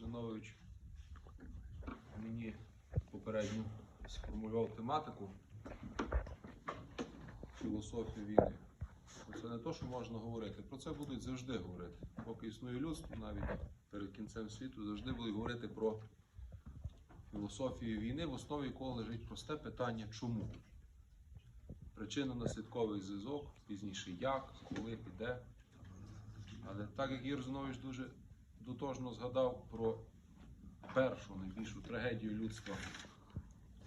Зинович мені попередньо сформулював тематику філософії війни. Це не те, що можна говорити. Про це будуть завжди говорити. Поки існує людство, навіть перед кінцем світу, завжди будуть говорити про філософію війни, в основі якого лежить просте питання чому? Причинно-наслідковий зв'язок, пізніше як, коли і де. Але так як Ігор Зинович дуже дотожно згадав про першу найбільшу трагедію людства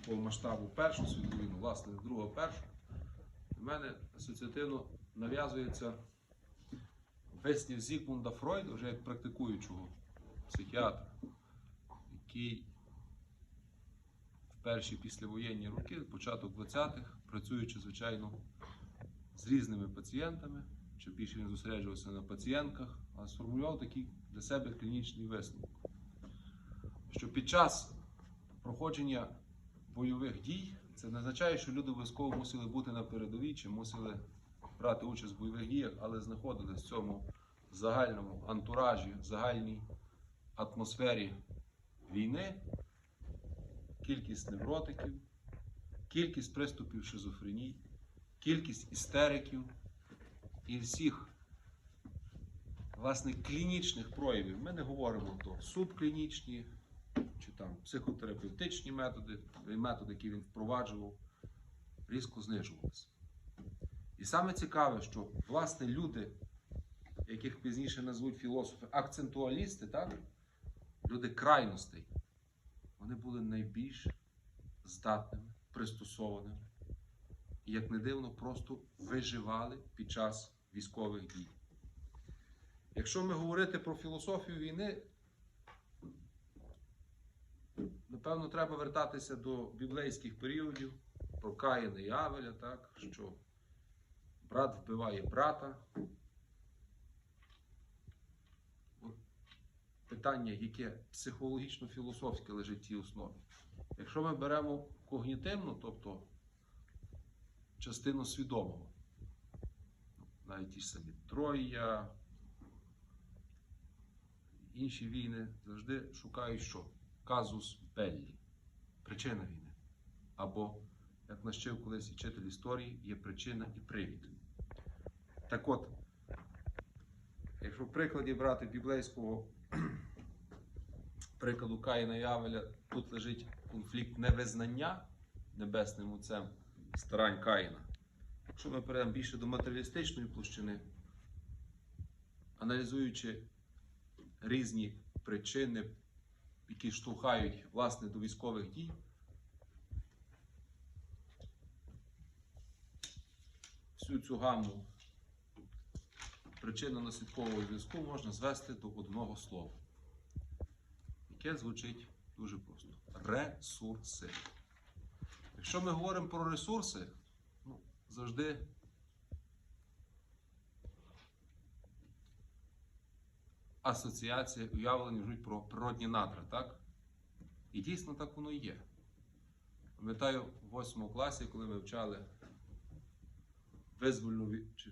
по масштабу Першу світову війну, власне, другу першу, в мене асоціативно нав'язується вислів Зігмунда Фройда, вже як практикуючого психіатра, який в перші післявоєнні роки, початок 20-х, працюючи, звичайно, з різними пацієнтами, чи більше він зосереджувався на пацієнтках, сформулював такий для себе клінічний висновок, що під час проходження бойових дій це не означає, що люди обов'язково мусили бути на передовій чи мусили брати участь в бойових діях, але знаходились в цьому загальному антуражі, загальній атмосфері війни, кількість невротиків, кількість приступів шизофренії, кількість істериків і всіх власне клінічних проявів. Ми не говоримо про субклінічні чи там психотерапевтичні методи, методи, які він впроваджував, різко знижувалися. І саме цікаве, що власне люди, яких пізніше назвуть філософи, акцентуалісти, так? люди крайностей, вони були найбільш здатними, пристосованими і, як не дивно, просто виживали під час військових дій. Якщо ми говорити про філософію війни, напевно, треба вертатися до біблейських періодів про Каїна і Авеля, так, що брат вбиває брата. Питання, яке психологічно-філософське лежить в цій основі. Якщо ми беремо когнітивну, тобто частину свідомого, навіть ті самі Троя, інші війни завжди шукають що? Казус Беллі, причина війни. Або, як нас вчив колись вчитель історії, є причина і привід. Так от, якщо в прикладі брати біблейського прикладу Каїна і Авеля, тут лежить конфлікт невизнання небесним отцем старань Каїна. Якщо ми перейдемо більше до матеріалістичної площини, аналізуючи різні причини, які штовхають власне до військових дій, всю цю гамму причинно-наслідкового зв'язку можна звести до одного слова, яке звучить дуже просто: ресурси. Якщо ми говоримо про ресурси, ну, завжди асоціація уявлення живуть про природні надра, так? І дійсно так воно і є. Пам'ятаю в 8 класі, коли ми вчали визвольну, чи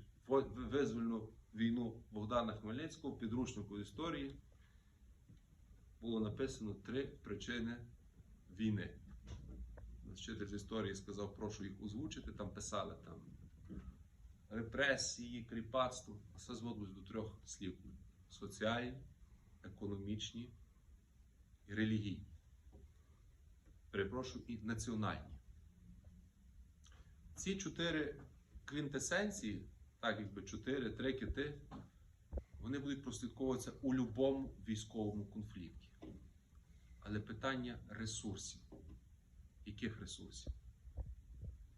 визвольну війну Богдана Хмельницького, в підручнику історії було написано три причини війни. Вчитель з історії сказав, прошу їх озвучити, там писали там репресії, кріпацтво. Все зводилось до трьох слів: соціальні, економічні і релігійні. Перепрошую, і національні. Ці чотири квінтесенції, так якби чотири, три кити, вони будуть прослідковуватися у будь-якому військовому конфлікті. Але питання ресурсів. Яких ресурсів?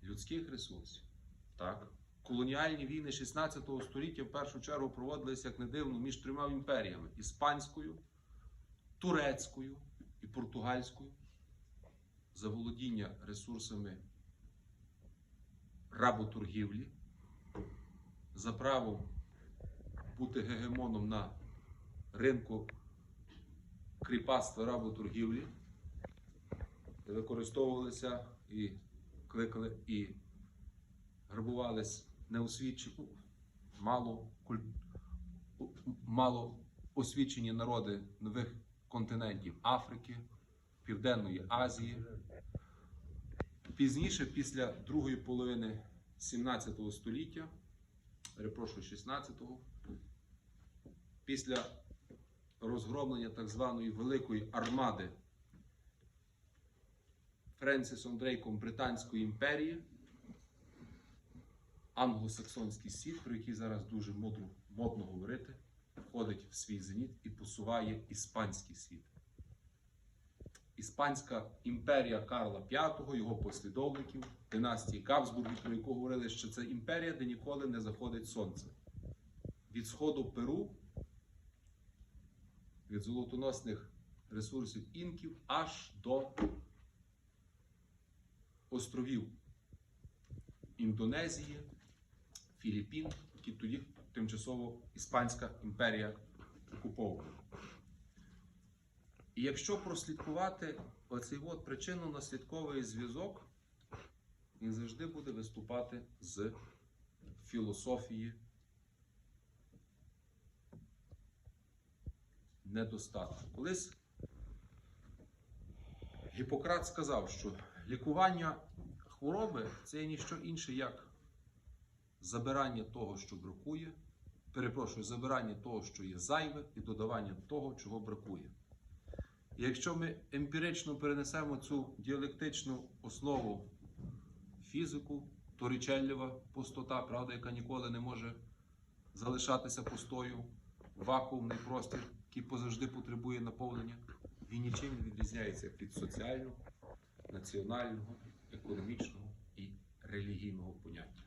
Людських ресурсів. Так. Колоніальні війни 16 століття в першу чергу проводилися, як не дивно, між трьома імперіями: іспанською, турецькою і португальською. Заволодіння ресурсами работоргівлі, за право бути гегемоном на ринку кріпацтва работоргівлі, використовувалися і кликали і грабувались неосвічені, мало, мало освічені народи нових континентів Африки, Південної Азії. Пізніше, після другої половини 17 століття, перепрошую, 16-го, після розгромлення так званої Великої армади Френсісом Дрейком Британської імперії, англосаксонський світ, про який зараз дуже модно, модно говорити, входить в свій зеніт і посуває іспанський світ. Іспанська імперія Карла V, його послідовників, династії Кабсбургів, про яку говорили, що це імперія, де ніколи не заходить сонце. Від сходу Перу, від золотоносних ресурсів інків аж до островів Індонезії, Філіппін, які тоді тимчасово Іспанська імперія окуповувала. І якщо прослідкувати оцей от причинно-наслідковий зв'язок, він завжди буде виступати з філософії недостатку. Колись Гіппократ сказав, що лікування хвороби це є ніщо інше, як забирання того, що бракує, перепрошую, забирання того, що є зайве, і додавання того, чого бракує. І якщо ми емпірично перенесемо цю діалектичну основу фізику, то річеллєва пустота, правда, яка ніколи не може залишатися пустою, вакуумний простір, який позавжди потребує наповнення, він нічим не відрізняється від соціального, національного, економічного і релігійного поняття.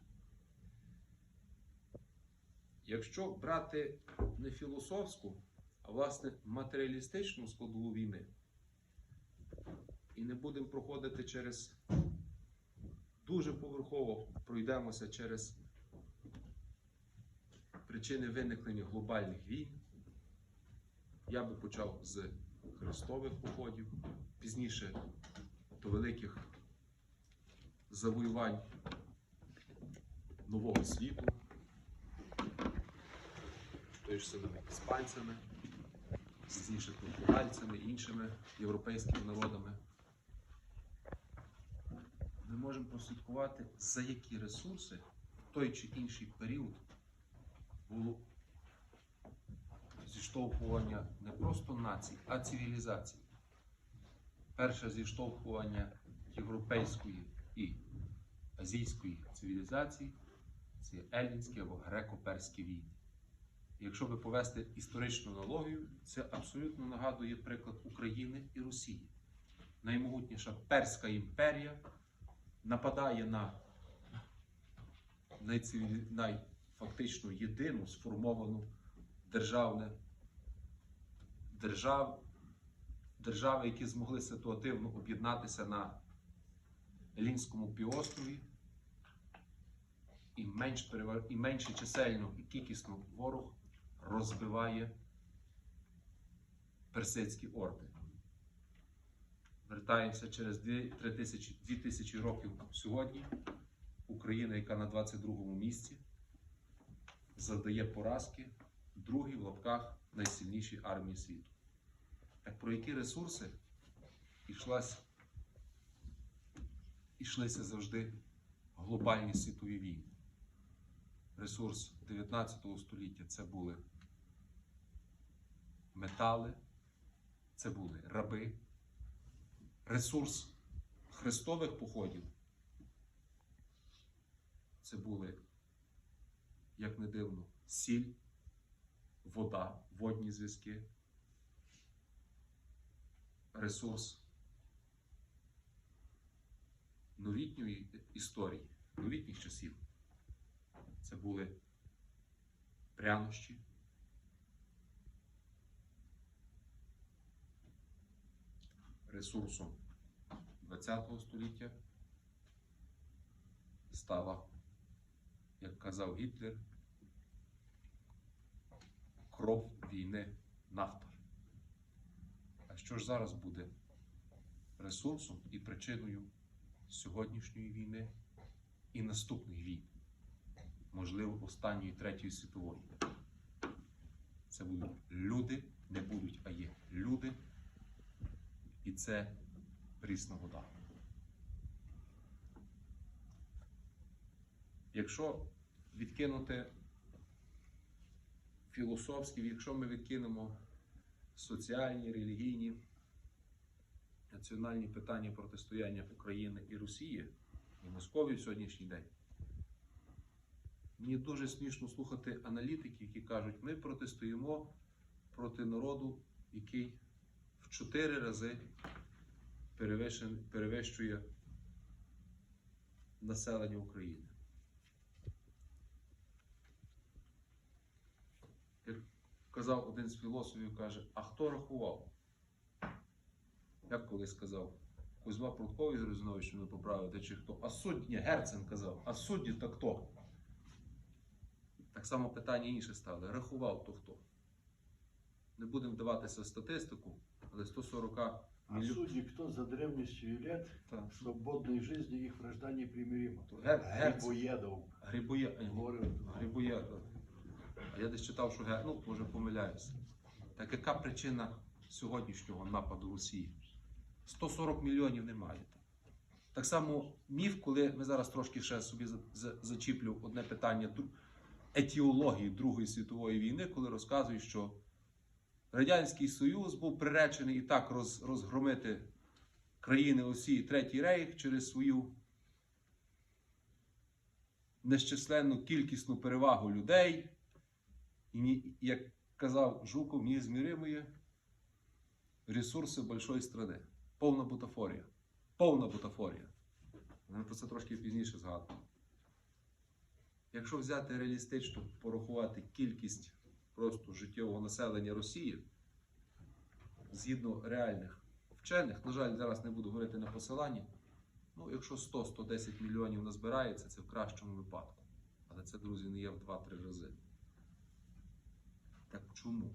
Якщо брати не філософську, а власне матеріалістичну складову війни, і не будемо проходити через дуже поверхово пройдемося через причини виникнення глобальних війн. Я би почав з хрестових походів, пізніше до великих завоювань нового світу, той ж самими іспанцями, пізніше португальцями, іншими європейськими народами. Ми можемо прослідкувати, за які ресурси в той чи інший період було зіштовхування не просто націй, а цивілізацій. Перше зіштовхування європейської і азійської цивілізацій це елінські або греко-перські війни. Якщо би повести історичну аналогію, це абсолютно нагадує приклад України і Росії. Наймогутніша Перська імперія нападає на найфактично єдину сформовану державне держав, держави, які змогли ситуативно об'єднатися на Елінському півострові, і менш і менше чисельно і кількісно ворог розбиває персидські орди. Вертаємося через 2 тисячі, 2 тисячі років сьогодні. Україна, яка на 22-му місці, завдає поразки другій в лапках найсильнішій армії світу. Так про які ресурси йшлась, йшлися завжди глобальні світові війни? Ресурс 19 століття це були метали, це були раби. Ресурс хрестових походів це були, як не дивно, сіль, вода, водні зв'язки, ресурс новітньої історії, новітніх часів. Це були прянощі, ресурсом ХХ століття стала, як казав Гітлер, кров війни нафта. А що ж зараз буде ресурсом і причиною сьогоднішньої війни і наступних війн? Можливо, останньої третьої світової. Це будуть люди, не будуть, а є люди це прісна вода. Якщо відкинути філософські, якщо ми відкинемо соціальні, релігійні, національні питання протистояння України і Росії і Московії в сьогоднішній день, мені дуже смішно слухати аналітиків, які кажуть, ми протистоїмо проти народу, який в чотири рази перевищує населення України. Як казав один з філософів, каже, а хто рахував? Як колись сказав, Кузьма Прудковий з Розинович мене поправити, чи хто? А судді, Герцен казав, а судді то хто? Так само питання інше ставили. Рахував то хто? Не будемо вдаватися в статистику, але 140 А мільйонів. судьи кто за древностью лет свободной жизни их вражда непримирима? Гер, Герцен, Грибоедов Грибоє. А я десь читав, що Ге- ну, може помиляюся. Так яка причина сьогоднішнього нападу Росії? 140 мільйонів немає. Так само міф, коли ми зараз трошки ще собі за- за- зачіплю одне питання дру- етіології Другої світової війни, коли розказують, що Радянський Союз був приречений і так роз, розгромити країни Осі і Третій Рейх через свою нещисленну кількісну перевагу людей, і, як казав Жуков, неізміримої ресурси большої страни. Повна бутафорія. Повна бутафорія. Ми про це трошки пізніше згадуємо. Якщо взяти реалістично порахувати кількість просто життєвого населення Росії, згідно реальних вчених, на жаль, зараз не буду говорити на посиланні, ну, якщо 100-110 мільйонів назбирається, це в кращому випадку. Але це, друзі, не є в 2-3 рази. Так чому?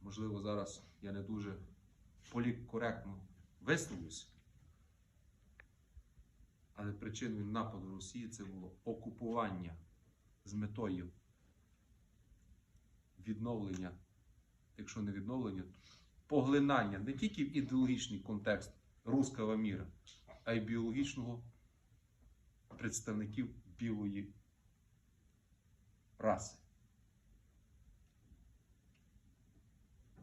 Можливо, зараз я не дуже полікоректно висловлюся. Але причиною нападу Росії це було окупування з метою відновлення, якщо не відновлення, поглинання не тільки в ідеологічний контекст руского міра, а й біологічного представників білої раси.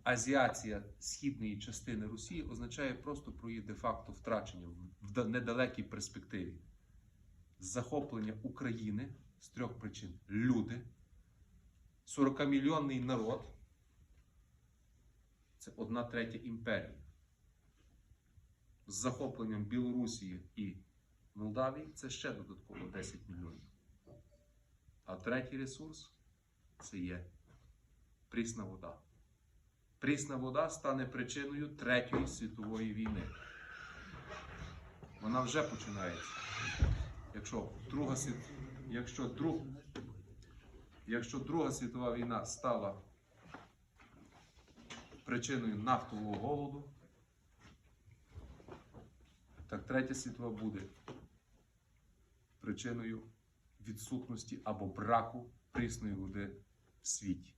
Азіація східної частини Росії означає просто про її де-факто втрачення в недалекій перспективі. Захоплення України з трьох причин: люди, 40-мільйонний народ це одна третя імперії. З захопленням Білорусії і Молдавії це ще додатково 10 мільйонів. А третій ресурс це є прісна вода. Прісна вода стане причиною Третьої світової війни. Вона вже починається. Якщо Друга, світ... якщо, друг... Якщо Друга світова війна стала причиною нафтового голоду, так Третя світова буде причиною відсутності або браку прісної води в світі.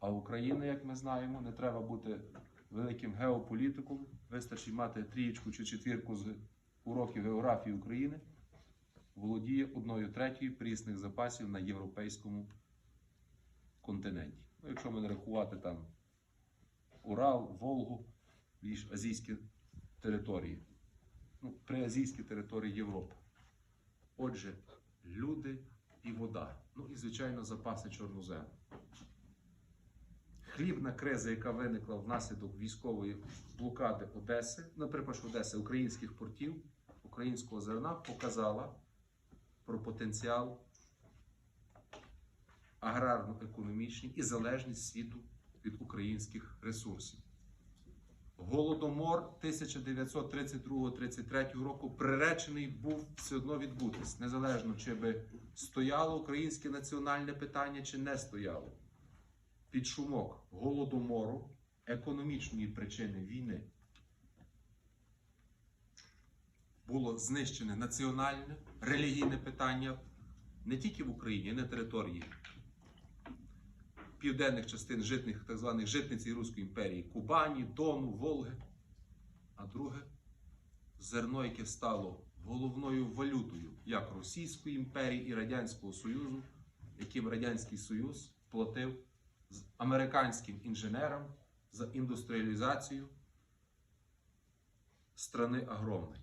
А Україна, як ми знаємо, не треба бути великим геополітиком. Вистачить мати трієчку чи четвірку з уроків географії України. Володіє одною третьою прісних запасів на європейському континенті. Ну, якщо ми не рахувати там Урал, Волгу, більш азійські території. Ну, приазійські території Європи. Отже, люди і вода. Ну і, звичайно, запаси чорнозему. Хлібна криза, яка виникла внаслідок військової блокади Одеси, наприклад, Одеси, українських портів, українського зерна, показала про потенціал аграрно-економічний і залежність світу від українських ресурсів. Голодомор 1932-33 року приречений був все одно відбутись, незалежно чи би стояло українське національне питання, чи не стояло. Під шумок голодомору, економічної причини війни було знищене національне, релігійне питання не тільки в Україні, а й на території південних частин житних, так званих житниці Руської імперії Кубані, Дону, Волги. а друге зерно, яке стало головною валютою як Російської імперії і Радянського Союзу, яким Радянський Союз платив з американським інженерам за індустріалізацію страни огромної.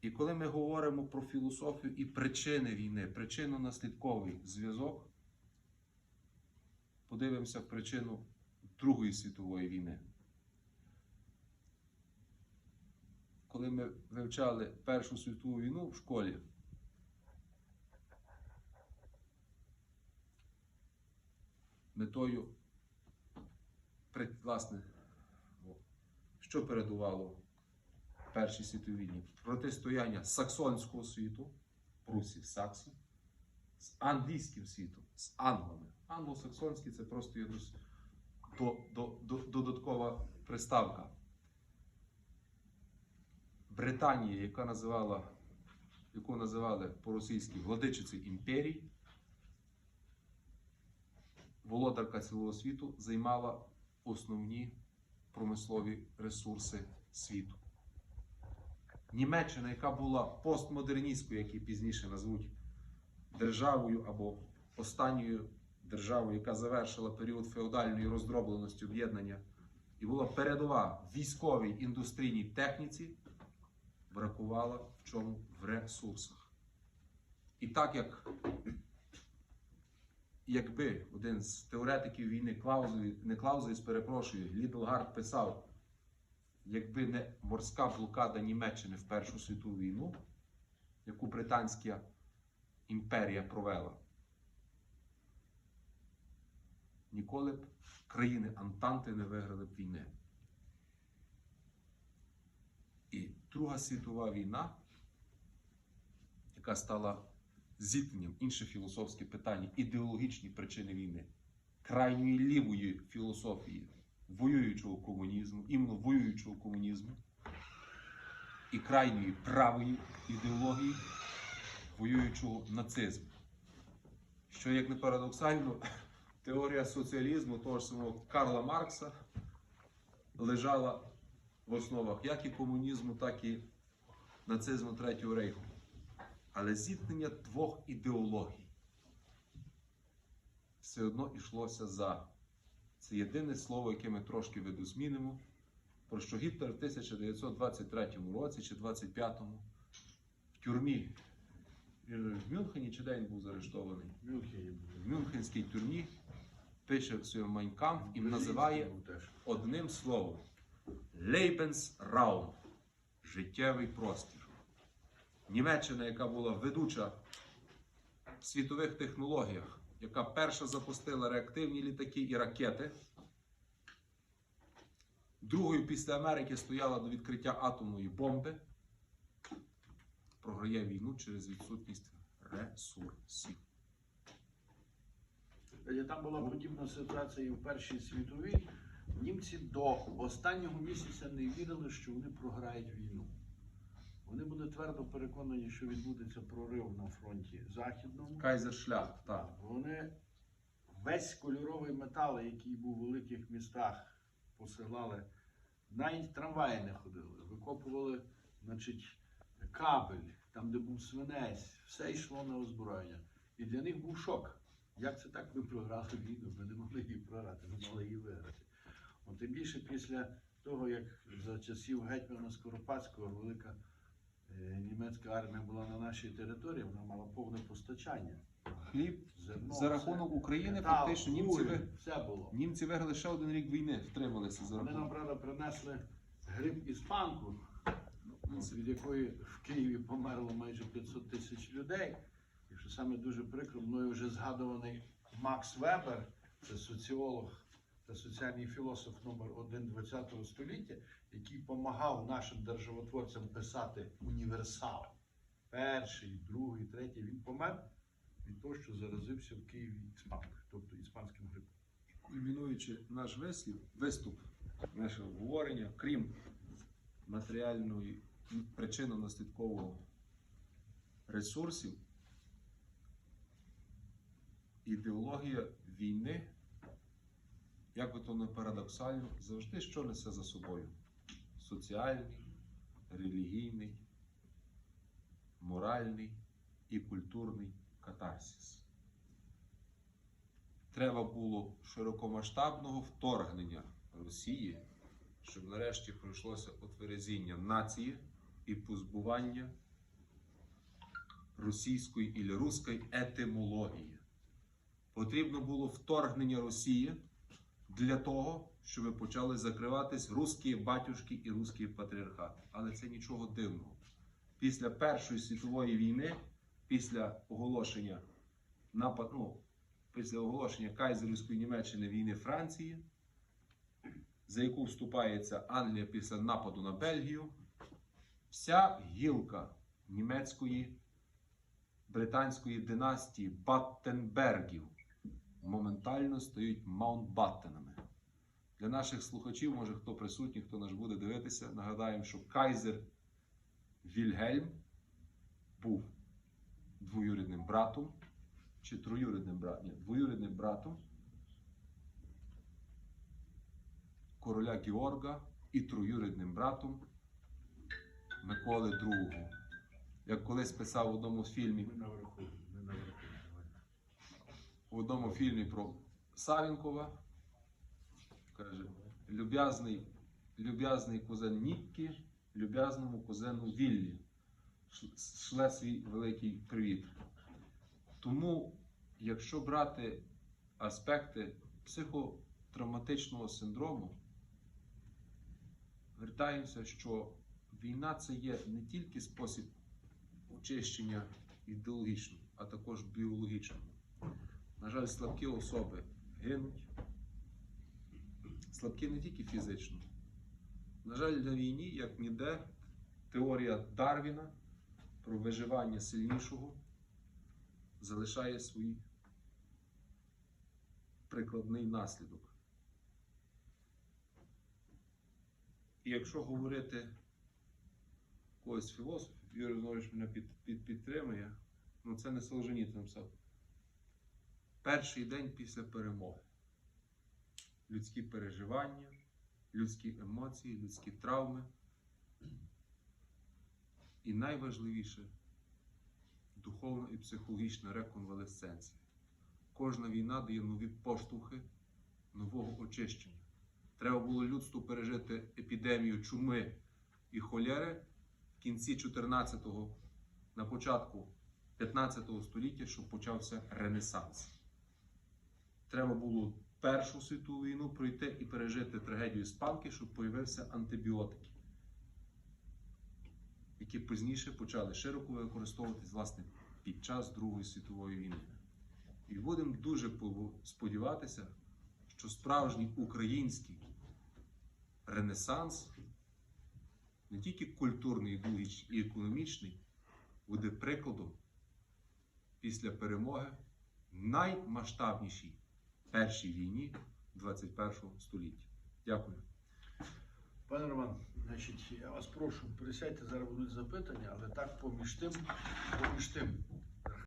І коли ми говоримо про філософію і причини війни, причинно-наслідковий зв'язок, подивимося причину Другої світової війни. Коли ми вивчали Першу світову війну в школі, метою, власне, що передувало Першій світовій війні? Протистояння саксонського світу, Прусів, Саксів, з англійським світом, з англами. Англосаксонський це просто є до, до, до, додаткова приставка. Британія, яка називала, яку називали по-російськи владичицею імперії, володарка цілого світу, займала основні промислові ресурси світу. Німеччина, яка була постмодерністською, як її пізніше назвуть державою або останньою державою, яка завершила період феодальної роздробленості об'єднання, і була передова військовій індустрійній техніці, бракувала в чому в ресурсах. І так як якби один з теоретиків війни не Клаузовіць, перепрошую, Лідлгард писав, якби не морська блокада Німеччини в Першу світову війну, яку Британська імперія провела, ніколи б країни Антанти не виграли б війни. І Друга світова війна, яка стала зіткненням інших філософських питань, ідеологічні причини війни, крайньої лівої філософії воюючого комунізму, іменно воюючого комунізму, і крайньої правої ідеології воюючого нацизму. Що, як не парадоксально, теорія соціалізму того ж самого Карла Маркса лежала в основах як і комунізму, так і нацизму Третього Рейху. Але зіткнення двох ідеологій все одно йшлося за. Це єдине слово, яке ми трошки видозмінимо, про що Гітлер в 1923 році чи 25-му в тюрмі в Мюнхені чи де він був заарештований? В Мюнхені. В Мюнхенській тюрмі пише в своєму Майнкамп і називає одним словом Lebensraum – життєвий простір. Німеччина, яка була ведуча в світових технологіях, яка перша запустила реактивні літаки і ракети, другою після Америки стояла до відкриття атомної бомби, програє війну через відсутність ресурсів. Е, Там була подібна ситуація і в Першій світовій. Німці до останнього місяця не вірили, що вони програють війну. Вони були твердо переконані, що відбудеться прорив на фронті західному. Кайзершлях, так. Вони весь кольоровий метал, який був у великих містах, посилали. Навіть трамваї не ходили, викопували значить, кабель, там, де був свинець, все йшло на озброєння. І для них був шок. Як це так ми програли війну? Ми не могли її програти, ми мали її виграти. От тим більше після того, як за часів гетьмана Скоропадського велика е, німецька армія була на нашій території, вона мала повне постачання. Хліб Зерно, за рахунок все. України Метал, фактично німці, ви- все було. німці виграли ще один рік війни, втрималися за Вони нам, рахунок. правда, принесли грип іспанку, от, від якої в Києві померло майже 500 тисяч людей. І що саме дуже прикро, мною вже згадуваний Макс Вебер, це соціолог та соціальний філософ номер 1 ХХ століття, який допомагав нашим державотворцям писати універсали. Перший, другий, третій. Він помер від того, що заразився в Києві іспанкою, тобто іспанським грипом. Кульмінуючи наш вислів, виступ, наше обговорення, крім матеріальної причинно-наслідкового ресурсів, ідеологія війни як би то не парадоксально, завжди що несе за собою? Соціальний, релігійний, моральний і культурний катарсис. Треба було широкомасштабного вторгнення Росії, щоб нарешті пройшлося отверезіння нації і позбування російської і руської етимології. Потрібно було вторгнення Росії для того, щоб почали закриватись русські батюшки і русський патріархат. Але це нічого дивного. Після Першої світової війни, після оголошення напад, ну, після оголошення Кайзерівської Німеччини війни Франції, за яку вступається Англія після нападу на Бельгію, вся гілка німецької британської династії Баттенбергів моментально стають Маунтбаттенами. Для наших слухачів, може хто присутній, хто наш буде дивитися, нагадаємо, що Кайзер Вільгельм був двоюрідним братом чи троюрідним братом, ні, двоюрідним братом короля Георга і троюрідним братом Миколи II. Як колись писав в одному з фільмів, Ми наверху, ми наверху. Давай. В одному фільмі про Савінкова. Каже, люб'язний, люб'язний кузен Ніккі, люб'язному кузену Віллі. Шле свій великий привіт. Тому, якщо брати аспекти психотравматичного синдрому, вертаємося, що війна це є не тільки спосіб очищення ідеологічного, а також біологічного. На жаль, слабкі особи гинуть. Слабкі не тільки фізично. На жаль, на війні, як ніде, теорія Дарвіна про виживання сильнішого залишає свій прикладний наслідок. І якщо говорити когось філософів, Юрій Знович мене під, під, підтримує, ну це не Солженіцин написав. Перший день після перемоги. Людські переживання, людські емоції, людські травми. І найважливіше духовна і психологічна реконвалесценція. Кожна війна дає нові поштовхи нового очищення. Треба було людству пережити епідемію чуми і холєри в кінці 14-го, на початку 15 го століття, щоб почався Ренесанс. Треба було Першу світову війну пройти і пережити трагедію спанки, щоб появився антибіотики, які пізніше почали широко використовуватись власне під час Другої світової війни. І будемо дуже сподіватися, що справжній український ренесанс, не тільки культурний, і економічний, буде прикладом після перемоги наймасштабнішій першій війні 21 століття. Дякую. Пане Роман, значить, я вас прошу, присядьте, зараз будуть запитання, але так поміж тим, поміж тим.